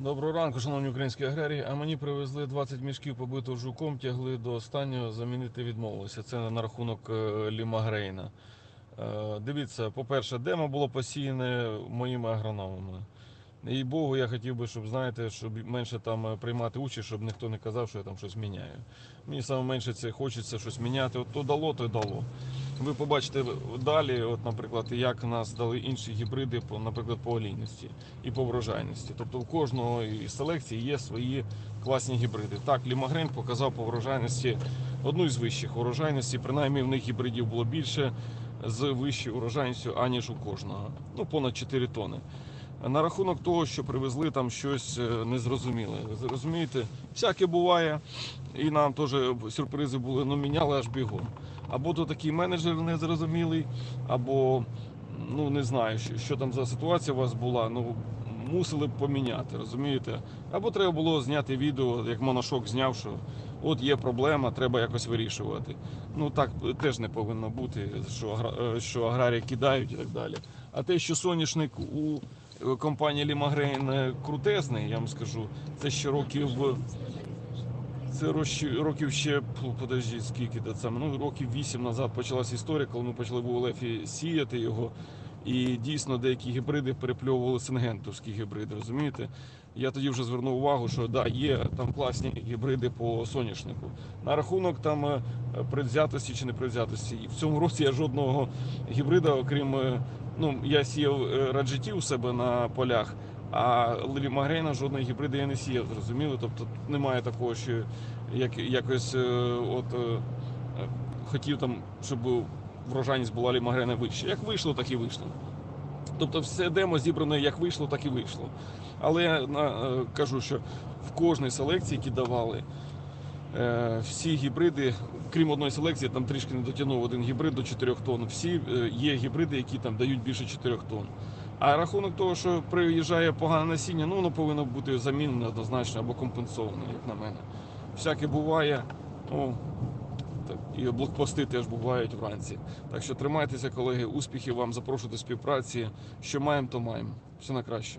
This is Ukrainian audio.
Доброго ранку, шановні українські аграрії. А мені привезли 20 мішків побитого жуком, тягли до останнього, замінити відмовилися. Це на рахунок е, лімагрейна. Е, Дивіться, по-перше, демо було посіяне моїми агрономами. І Богу, я хотів би, щоб знаєте, щоб менше там е, приймати участь, щоб ніхто не казав, що я там щось міняю. Мені саме менше це хочеться щось міняти. От то дало, то й дало. Ви побачите далі, от, наприклад, як нас дали інші гібриди, наприклад, по олійності і по врожайності. Тобто в кожного із селекції є свої класні гібриди. Так, Лімагрен показав по врожайності одну із вищих урожайності, принаймні в них гібридів було більше з вищою урожайністю, аніж у кожного. Ну, понад 4 тони. На рахунок того, що привезли там щось е, незрозуміле. Розумієте, всяке буває, і нам теж сюрпризи були, ну міняли аж бігом. Або то такий менеджер незрозумілий, або ну не знаю, що, що там за ситуація у вас була. Ну мусили б поміняти, розумієте? Або треба було зняти відео, як моношок зняв, що от є проблема, треба якось вирішувати. Ну так теж не повинно бути, що, е, що аграрії кидають і так далі. А те, що соняшник у компанії Лімагрейн крутезний, я вам скажу, це ще років. Це років ще подожди, скільки це. Ну років вісім назад почалась історія, коли ми почали в Олефі сіяти його. І дійсно деякі гібриди перепльовували сингентовські гібриди, розумієте? Я тоді вже звернув увагу, що да, є там класні гібриди по соняшнику. На рахунок там е, предвзятості чи непредвзятості. І в цьому році я жодного гібрида, окрім е, ну я сіяв е, раджетів у себе на полях. А Лімагрейна жодної гібриди я не сіяв, зрозуміли? Тобто тут немає такого, що як, якось от, хотів там, щоб врожайність була Лімагрейна вища. Як вийшло, так і вийшло. Тобто все демо зібрано як вийшло, так і вийшло. Але я е, кажу, що в кожній селекції, які давали, е, всі гібриди, крім одної селекції, там трішки не дотягнув один гібрид до 4 тонн. Всі е, є гібриди, які там дають більше 4 тонн. А рахунок того, що приїжджає погане насіння, ну воно повинно бути замінене однозначно або компенсоване, як на мене. Всяке буває. Ну, так, і блокпости теж бувають вранці. Так що тримайтеся, колеги, успіхів вам, запрошую до співпраці. Що маємо, то маємо. Все на краще.